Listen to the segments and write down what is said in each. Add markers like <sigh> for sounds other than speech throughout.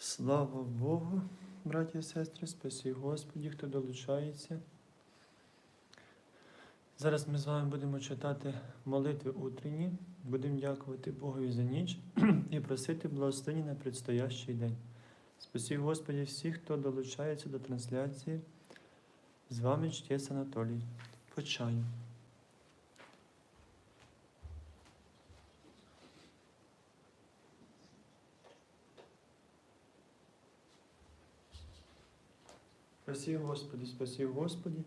Слава Богу, браті і сестри, спасі Господі, хто долучається. Зараз ми з вами будемо читати молитви утренні, будемо дякувати Богові за ніч <clears throat> і просити благословення на предстоящий день. Спасі Господі всіх, хто долучається до трансляції. З вами чтець Анатолій. Почаємо. Спасі Господи, спасі Господі.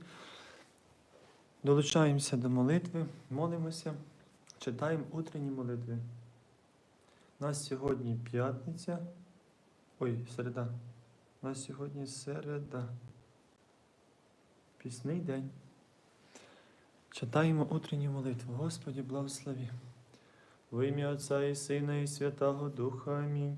Долучаємося до молитви, молимося, читаємо утренні молитви. У нас сьогодні п'ятниця. Ой, середа. У нас сьогодні середа. Пісний день. Читаємо утренні молитви. Господі, благослови. Во ім'я Отця і Сина, і Святого Духа. Амінь.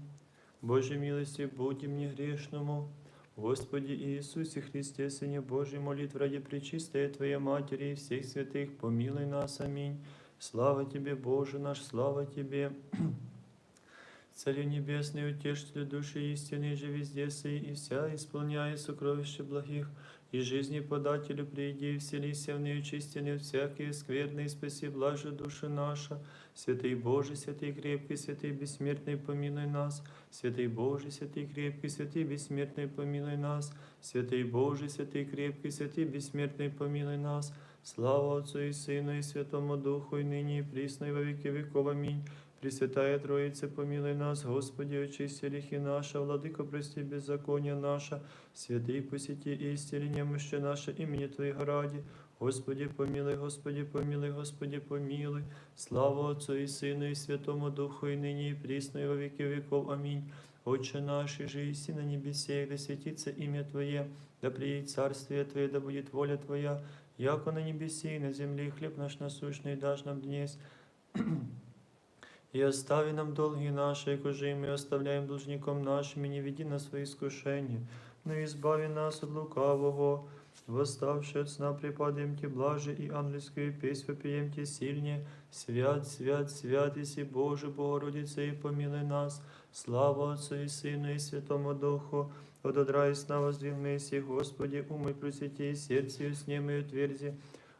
Божій милості, будь мені грішному. Господи Иисусе Христе, Сыне Божий, молитв ради Пречистой Твоей Матери и всех святых, помилуй нас, аминь. Слава Тебе, Боже наш, слава Тебе. <clears throat> Царю Небесный, утешителю души истины, же везде сей и вся, исполняя сокровища благих, и жизни подателю приди и вселися в неочистенные всякие скверные, спаси блажи души наша. Святый Боже, святый крепкий, святый бессмертный, помилуй нас. Святый Боже, святый крепкий, святый бессмертный, помилуй нас. Святый Боже, святый крепкий, святый бессмертный, помилуй нас. Слава Отцу и Сыну и Святому Духу, и ныне и присно, и во веки веков. Аминь. Пресвятая Троица, помилуй нас, Господи, очисти грехи наши, Владыко, прости беззаконие наше, святый посети и исцели немощи наше имени Твоего ради. Господи, помилуй, Господи, помилуй, Господи, помилуй. Слава Отцу и Сыну и Святому Духу, и ныне и присно, и во веки веков. Аминь. Отче наш, и же иси на небесе, да светится имя Твое, да приедет царствие Твое, да будет воля Твоя, яко на небесе и на земле, и хлеб наш насущный дашь нам днесь. И остави нам долги наши, якоже и мы оставляем должником нашим, и не веди на свои искушения, но избави нас от лукавого. Восставши от сна припадаем Ти блаже, и ангельскую песнь вопием Ти сильнее. Свят, свят, свят, Иси Боже, Богородица, и помилуй нас. Слава Отцу и Сыну и Святому Духу. От одра и сна воздвиг Месси, Господи, умой просвети, и сердце и сне мою тверди.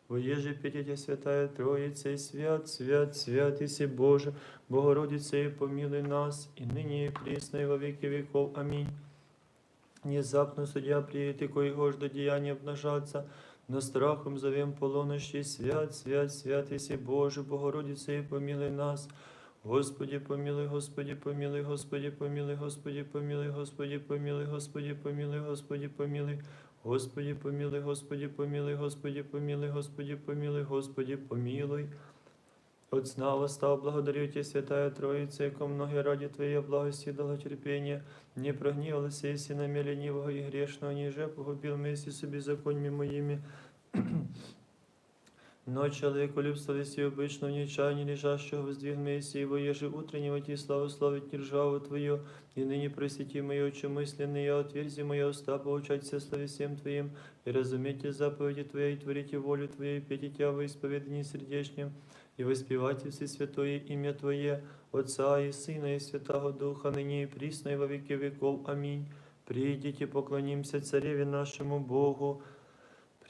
Воеже Петя Святая Троица, и свят, свят, свят, Иси Боже, Богородица, и помилуй нас, и ныне и присно, и во веки веков. Аминь. Внезапно судья приедет, и коего ж до деяния обнажаться, но страхом зовем полунощи, свят, свят, свят, Иси Боже, Богородица, и помилуй нас. Господи, помилуй, Господи, помилуй, Господи, помилуй, Господи, помилуй, Господи, помилуй, Господи, помилуй, Господи, помилуй. Господи, помилуй, Господи, помилуй, Господи, помилуй, Господи, помилуй, Господи, помилуй. От сна став благодарю Тебе, Святая Троїця, яко многі раді Твоє благості дала терпение, не прогнівалося, Сіна синами лінівого і грешного, ніже погубив мисі собі беззакониями моими. Но человеку любствовались и обычно в нечаянии лежащего воздвиг Мессии, его еже утреннего Ти славу славить державу Твою, и ныне просвети мои очи мысленные, отверзи мои уста, поучать все славе всем Твоим, и разумейте заповеди Твои, и творите волю Твою, и пейте Тя во исповедании сердечнем, и воспевайте все святое имя Твое, Отца и Сына и Святого Духа, ныне и присно и во веки веков. Аминь. Придите, поклонимся Цареве нашему Богу,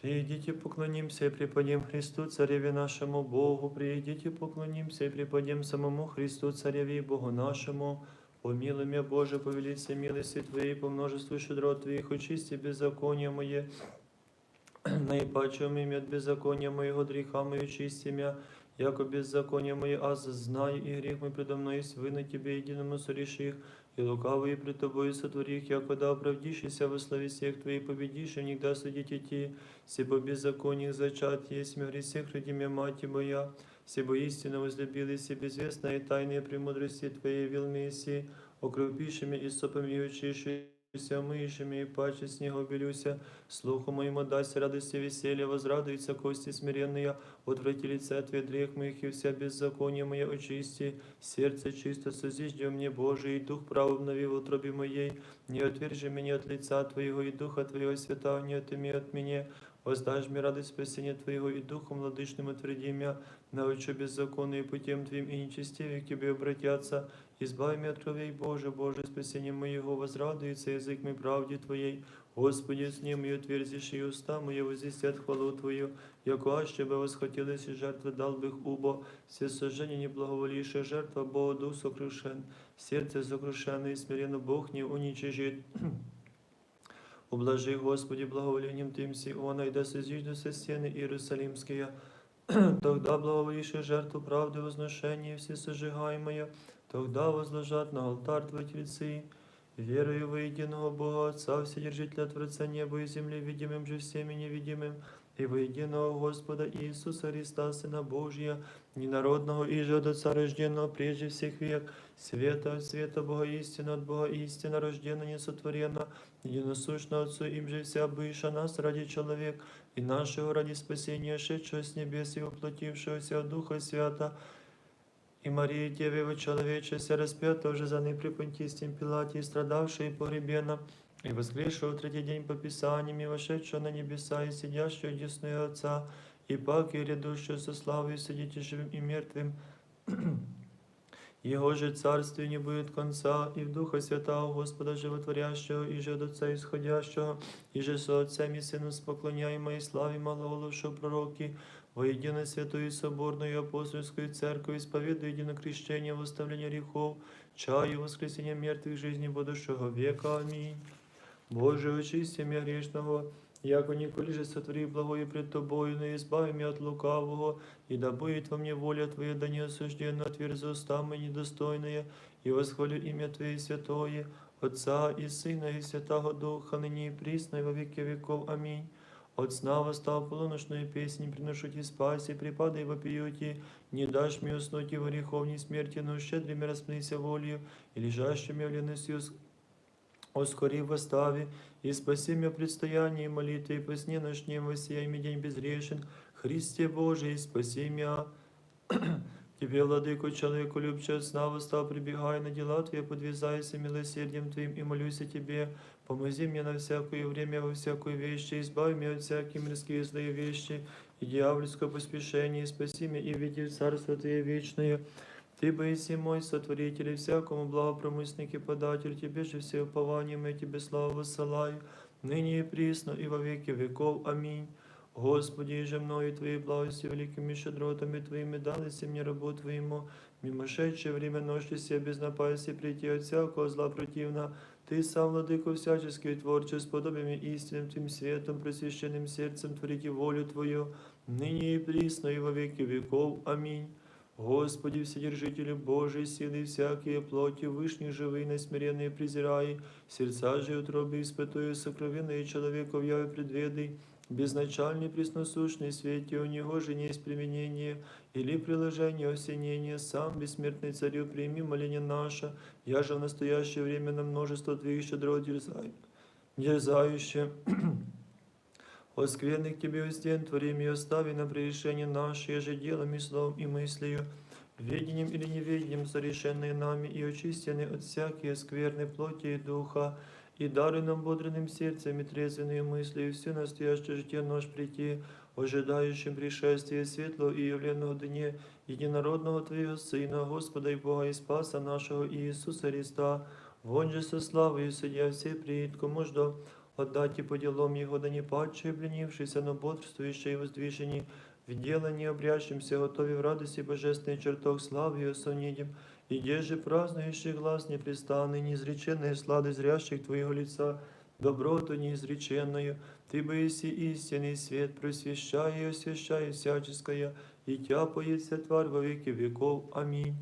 Придите, поклонимся и преподем Христу, Цареве нашему Богу. Придите, поклонимся и преподем самому Христу, Цареве и Богу нашему. Помилуй меня, Боже, по велице милости Твоей, по множеству щедрот Твоих, очисти беззаконие мое. <clears throat> Наипаче имя от беззакония моего греха мою чисти мя, яко беззаконие мое, аз знаю, и грех мой предо мной есть, вы на Тебе единому сореши их, и лукавые пред Тобою сотворих, их, якода оправдишься во славе всех Твоих, победишь, нигда судить идти, Себо беззаконні зачат есть, мя гресех ради мя мати моя, Себо истинно возлюбили, се безвестная и тайные премудрости Твоей вил Месси, окропившими и сопами и учившими, мышами и паче снегу белюся, слуху моему дасть радости веселья, возрадуются кости смиренные, отврати лице Твое грех моих и вся беззаконие мое очисти, сердце чисто созижди мне Божий, и дух прав обнови в утробе моей, не отвержи меня от лица Твоего, и духа Твоего святого не отыми от меня, воздашь мне радость спасения Твоего, и духом владычным утверди меня, научу беззаконные путем Твоим, и нечестивые к Тебе обратятся, избави меня от кровей Боже, Боже, спасение моего, возрадуется язык мой правде Твоей. Господи, с ним и отверзишь, и уста мои возвестят хвалу Твою, яко аще бы восхотелись и жертвы дал бы их убо, все сожжения не благоволившая жертва Бога дух сокрушен, сердце сокрушенное и смиренно Бог не уничижит. <clears throat> Ублажи, Господи, благоволением Тим Сиона, и да созиждутся стены Иерусалимские. Тогда <clears throat> благоволившие жертву правды возношения все сожигаемые, тогда возложат на алтарь Твои тельцы. Верую во единого Бога Отца, Вседержителя Творца неба и земли, видимым же всеми невидимым, и во единого Господа Иисуса Христа, Сына Божия, ненародного и же от Отца рожденного прежде всех век, света от света Бога истина от Бога истина, рождена несотворена, единосущно Отцу им же вся быша нас ради человек, и нашего ради спасения, шедшего с небес и воплотившегося от Духа Свята, и Марии Деве человечеся, распятого же за ней при Понтистем Пилате, и страдавшей и погребена, и воскресшего в третий день по Писаниям, и вошедшего на небеса, и сидящего десную Отца, и пак и грядущего со славой судите живым и мертвым. Его же царствие не будет конца, и в Духа Святого Господа Животворящего, и же от Отца исходящего, и же со Отцем и Сыном споклоняемо и славе малоголовшего пророки, во единой святую и соборную и апостольскую церковь, исповедую едино крещение, восставление грехов, чаю, воскресения мертвых жизни будущего века. Аминь. Боже, очисти меня грешного, яко николи же сотвори благое пред Тобою, но избави меня от лукавого, и да будет во мне воля Твоя, да не осужденно отверзи уста мои недостойные, и восхвалю имя Твое святое, Отца и Сына и Святого Духа, ныне и присно, и во веки веков. Аминь. От сна восстал полуночную песнь, приношу ти спаси, припадай вопию ти, не дашь мне уснуть и в греховней смерти, но щедрыми распнися волею, и лежащими в ленности Оскори в восставе, и спаси меня предстояние молитвы, и по сне ночнем воссияй мне день безгрешен. Христе Божий, спаси меня. <clears throat> Тебе, владыку, человеку любче от сна восстал, прибегай на дела Твои, подвязайся милосердием Твоим и молюсь о Тебе. Помози мне на всякое время, во всякую вещи, избави меня от всяких мирских злые вещи и дьявольского поспешения, и спаси меня и введи в Царство Твое вечное. Ты боиси мой сотворитель и всякому благопромысник и податель, Тебе же все упования мы Тебе славу высылаю, ныне и присно, и во веки веков. Аминь. Господи, же мною Твоей благости великими щедротами Твоими дались мне рабу Твоему, мимошедшее время ночи все без напасти прийти от всякого зла противна, Ты сам, владыко всяческий творче, с подобиями истинным Твоим светом, просвященным сердцем творите волю Твою, ныне и присно, и во веки веков. Аминь. Господи, Вседержителю Божий, силы всякие плоти, вышних живые, насмиренные презирай, сердца же утробы испытую сокровенные человеков яве предведай, безначальный пресносущный свете, у него же не есть применение или приложение осенения, сам бессмертный царю, прими моление наше, я же в настоящее время на множество твоих щедрот дерзай, дерзающее. <clears throat> Оскверных Тебе стен творим и остави на прегрешение наше, же делом и словом и мыслью, ведением или неведением, совершенные нами и очистены от всякие скверной плоти и духа, и даруй нам бодренным сердцем и трезвенные мысли, и все настоящее житие наш прийти, ожидающим пришествия светлого и явленного дне единородного Твоего Сына, Господа и Бога и Спаса нашего Иисуса Христа, вон же со славою судья все приид, кому ждо, отдать и по делам Его, да не падшие, обленившиеся, но бодрствующие и воздвижені, в делании обрящимся, готові в радости божественный чертог славы и осонидим, и где же празднующий глаз непрестанный, неизреченные слады зрящих Твоего лица, доброту неизреченную, Ты боиси истинный свет, просвещай и освящай всяческое, и Тя поется тварь во веки веков. Аминь.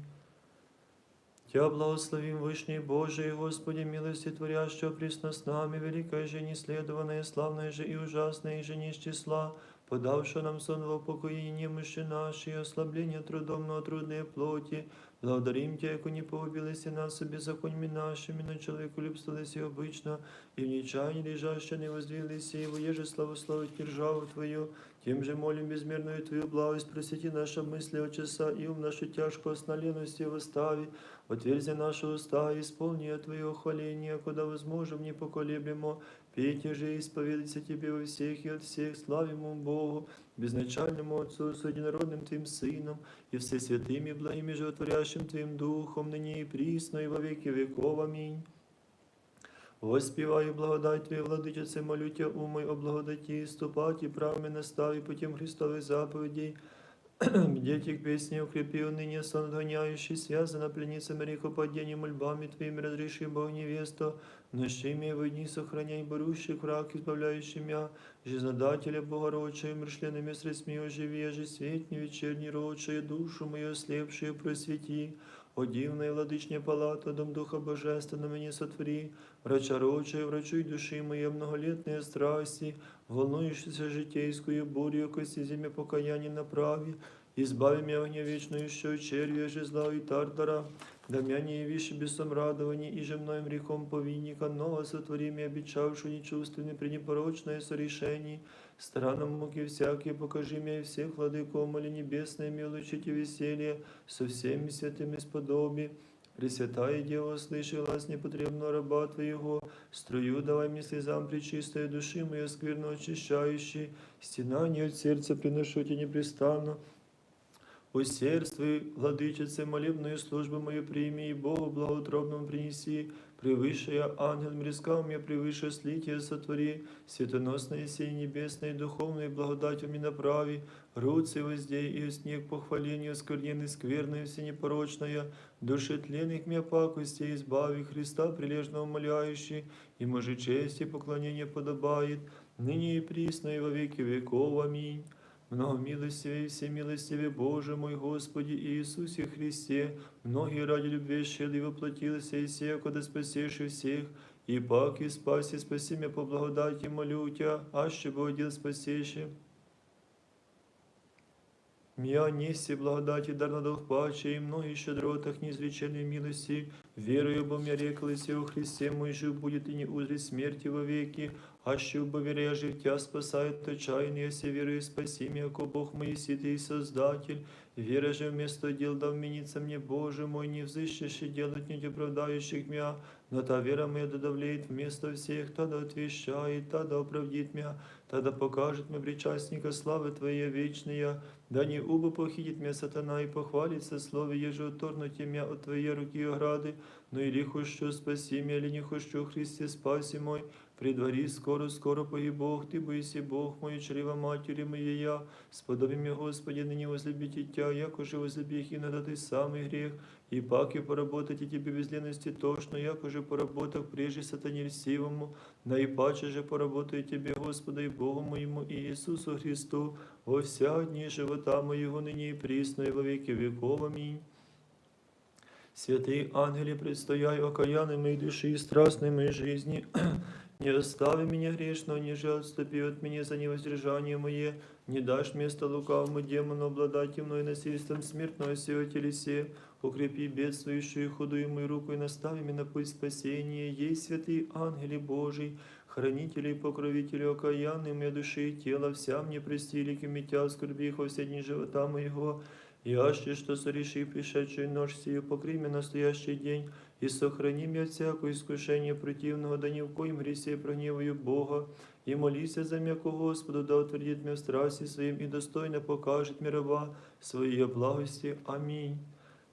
Тя благословим Вышний Божий, Господи, милости творящего присно с нами, великая же неследованная, славная же и ужасная же не из числа, подавшего нам сон в упокоение мыши наши, и ослабление трудом, но трудные плоти. Благодарим Тебя, яко не погубились нас беззаконьми нашими, но человеку любствовались и обычно, и в нечаянии лежаще не воздвиглись, и воеже славословить державу Твою, тем же молим безмерную Твою благость, просвети наши мысли от часа, и ум нашу тяжкого сна лености восстави, Отверзи наши уста, исполни Твое хваление, куда возможем, не поколеблемо. Пейте же и исповедайся Тебе во всех и от всех, славимому Богу, безначальному Отцу, с единородным Твоим Сыном, и всесвятым и благим и животворящим Твоим Духом, ныне и присно, и во веки веков. Аминь. Воспіваю благодать Твою, владичице, молютя, умой о благодаті, ступати правами настави путем Христових заповедей, Дети к песне укрепи ныне сон отгоняющий, связана пленницами грехопадения мольбами Твоими, разреши Бог невесту, нощами в дни сохраняй борющих враг, избавляющий мя, жизнодателя Богородчая, мршленными средствами оживи, же светни вечерний родшая, душу мою ослепшую просвети, о дивная владычня палата, дом Духа Божественного мне сотвори, врача рочая, врачуй души моей многолетные страсти, волнующейся житейскую бурю, кости земли покаяния направи, избави меня огня вечную, еще червя, же зла и тартара, да меня не явишь бесом радований, и же мною грехом повинника, ново сотвори меня, обещавшую нечувственный, пренепорочное сорешений, странам муки всякие, покажи мне и всех владыков, моли небесные, милучите веселье, со всеми святыми сподоби, Пресвятая Дева, слыши глаз непотребного раба Твоего, струю давай мне слезам причистой души моей скверно очищающей, стенание от сердца приношу тебе непрестанно, Усердствуй, владычице, молебную службу мою прими, и Богу благоутробному принеси, превыше я ангел мирскам, я превыше слитие сотвори, светоносное сей небесной духовной благодатью мне направи, руцы воздей и снег похвалению скверненной скверной всенепорочная, души тленных мне пакости избави Христа прилежно умоляющий, и може честь и поклонение подобает, ныне и присно и во веки веков. Аминь. Много милостивый, всемилостивый Боже мой Господи Иисусе Христе, многие ради любви щедрый воплотился и сея, когда спасешь всех, и пак и спаси, спаси меня по благодати, молю Тебя, аще бы одел спасеши. Мя неси благодати, дар на дух паче, и многих щедротах неизлеченной милости, верою бо мне реклась о Христе мой жив будет и не узрит смерти во веки, аще убоверя життя спасает то чайный, если верою спаси меня, ко Бог мой ситый Создатель, вера же вместо дел да вменится мне, Боже мой, не взыщешь и делать не оправдающих меня, но та вера моя да давлеет вместо всех, та да отвещает, та да оправдит меня, та да покажет мне причастника славы Твоей вечная, да не убо похитит меня сатана и похвалится слове, еже оторнуть меня от Твоей руки ограды, но или хочу спаси меня, или не хочу, Христе, спаси мой, при дворі скоро, скоро погиб Бог, Ти боїси Бог мою, чрева матері моєя, сподоби мені, Господи, нині возлюбити Тя, як уже возлюбих и надо самый грех, и пак и поработать и тебе без лености тошно, як уже поработав прежде сатане льстивому, да и паче же поработаю тебе, Господа и Богу моему и Иисусу Христу, во вся дни живота моего ныне и присно, и во веки веков. Аминь. Святые ангели, предстояй окаянной моей души и страстной моей жизни, не остави меня грешного, ниже отступи от меня за невоздержание мое, не дашь место лукавому демону обладать мной насильством смертного сего телесе, укрепи бедствующую худую мою руку и настави меня на путь спасения, есть святые ангели Божий, хранители и покровители окаянные моей души и тела, вся мне простили, кемитя скорбих во все дни живота моего, и аще, что сореши пришедшую ночь сию, покри меня настоящий день, и сохрани меня от всякого искушения противного, да ни в коем гресе прогневаю Бога, и молися за меня Господу, да утвердит меня в страсти своим, и достойно покажет мне раба своей благости. Аминь.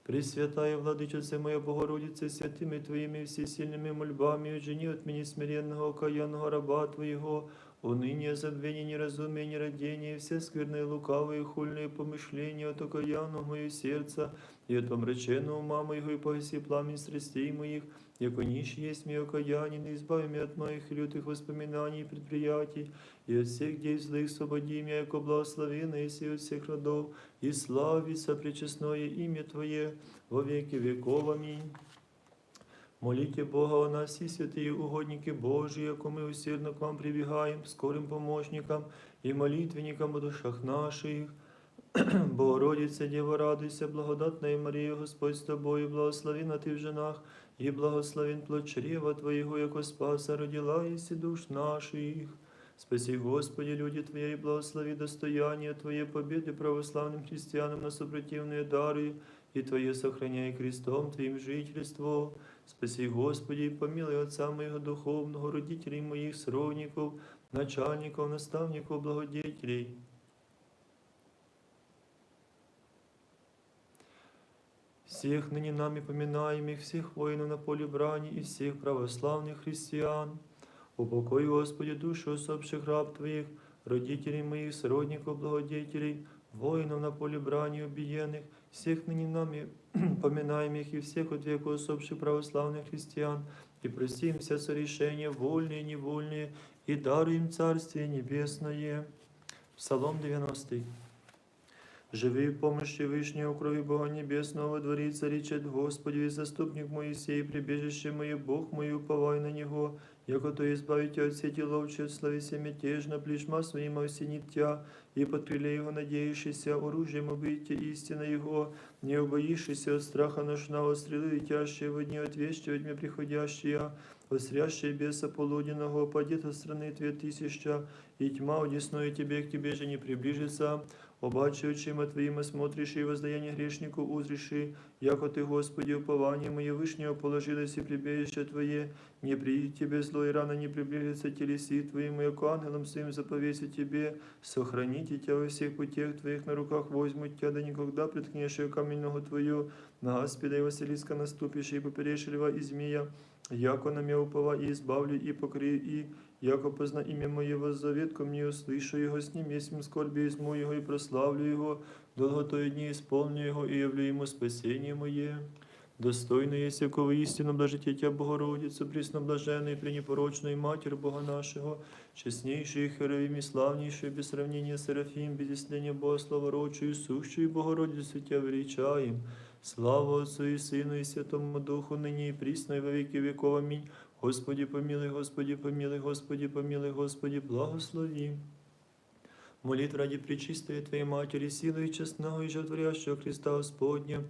Пресвятая Владычице моя Богородице, святими Твоими всесильными мольбами, отжени от меня смиренного окаянного раба Твоего, уныние, забвение, неразумие, нерадение, все скверные, лукавые, хульные помышления от окаянного моего сердца, и от помраченного ума моего, и погаси пламень страстей моих, яко нищ есть мне окаянин, и избави меня от моих лютых воспоминаний и предприятий, и от всех дей злых свободи меня, яко благословенный, и от всех родов, и славится пречестное имя Твое во веки веков. Аминь. Молите Бога о нас, и святые угодники Божии, яко мы усердно к вам прибегаем, скорым помощникам и молитвенникам о душах наших. <clears throat> Богородице, Дева, радуйся, благодатная Мария, Господь с тобою, благословена ты в женах, и благословен плод чрева Твоего, яко спаса родила, еси душ наших. Спаси, Господи, люди Твои, и благослови достояние Твоей победы православным христианам на сопротивные дары, и Твое сохраняй крестом Твоим жительство. Спаси, Господи, и помилуй Отца моего духовного, родителей моих, сродников, начальников, наставников, благодетелей. Всех ныне нами поминаемых, всех воинов на поле брани и всех православных христиан. Упокой, Господи, души усопших раб Твоих, родителей моих, сродников, благодетелей, воинов на поле брани убиенных, всех ныне нами <clears throat> поминаемых и всех от века усопших православных христиан, и прости им все сорешения, вольные и невольные, и даруй им Царствие Небесное. Псалом 90. Живи в помощи Вышнего крови Бога Небесного, во дворица речет Господи, и заступник Моисей, прибежище мое, Бог мой, уповай на Него, яко то избавите от сети ловче, славися мятежно, плешма своим осенит тя, и под крыле Его надеющийся, оружием обыйте истина Его, не убоишься от страха ношного, стрелы летящие в дни отвещивать мне приходящие, Восрящие беса полуденного, падет от страны тве тысяча, и тьма удесную тебе, к тебе же не приближится, Обаче очима Твоїми смотришь и воздаяние грешнику узриши, яко Ты, Господи, упование мое вышнего положилось и прибежище Твое, не приидет Тебе зло и рано не приблизится телеси Твоим, яко ангелом своим заповеси Тебе, сохраните Тебя во всех путях Твоих, на руках возьмут Тебя, да никогда приткнешь камень ногу Твою, на Аспида и Василиска наступишь, и поперешь льва и змея, яко на меня упова и избавлю, и покрию, и Яко позна ім'я моє воззаветку мені, услышу його, с ним єсмь скорбі ізму його, і прославлю його, долготої дні исполню його, і явлю йому спасіння моє. Достойно есть якого истину блажитетя Богородицу, пресноблаженную и пренепорочную Матерь Бога нашего, честнейшую Херовим и славнейшую, без сравнения Серафим, без исцеления Бога славородчую, сущую Богородицу Тебя величаем. Слава Отцу и Сыну и Святому Духу, ныне и присно, и во веки веков. Аминь. Господи помилуй, Господи помилуй, Господи помилуй, Господи благослови. Молит ради пречистой Твоей Матери, силы и честного и животворящего Христа Господня,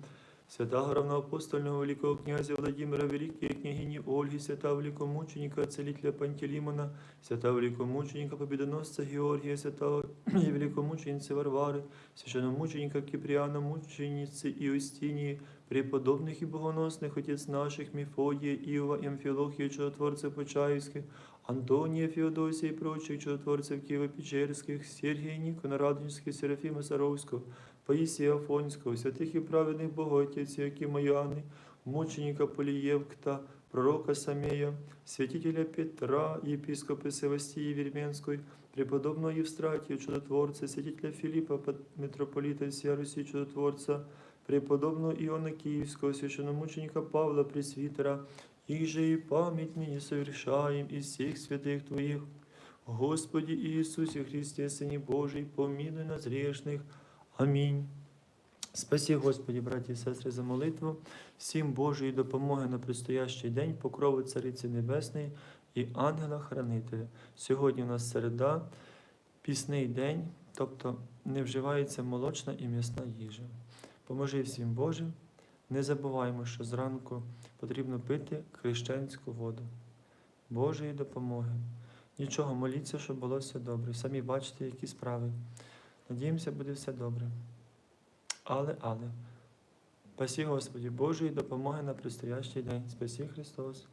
святого равноапостольного великого князя Владимира, великой княгини Ольги, святого великомученика, целителя Пантелеймона, святого великомученика, победоносца Георгия, святого <clears throat> и великомученицы Варвары, священномученика Киприана, мученицы Иустинии, преподобных и богоносных отец наших Мефодия, Иова, Амфилохия, чудотворцев Почаевских, Антония, Феодосия и прочих чудотворцев Киево-Печерских, Сергия, Никона, Радонежских, Серафима Саровского, Паисия Афонского, святых и праведных Боготец, Якима Яны, мученика Полиевкта, пророка Самея, святителя Петра, епископа Севастии Вельменской, преподобного Евстратия, чудотворца, святителя Филиппа, пат- митрополита всея Руси, чудотворца, преподобного Иоанна Киевского, священномученика Павла Пресвитера, их же и память мы не совершаем из всех святых Твоих. Господи Иисусе Христе, Сыне Божий, помилуй нас грешных. Амінь. Спасі, Господі, браті і сестри, за молитву, всім Божої допомоги на предстоящий день, покрови Цариці Небесної і ангела-хранителя. Сьогодні у нас середа, пісний день, тобто не вживається молочна і м'ясна їжа. Поможи всім Божим. Не забуваємо, що зранку потрібно пити хрещенську воду. Божої допомоги. Нічого, моліться, щоб було все добре. Самі бачите, які справи. Надіємося, буде все добре. Але, але, спасі Господі Божої допомоги на предстоящий день. Спасі Христос.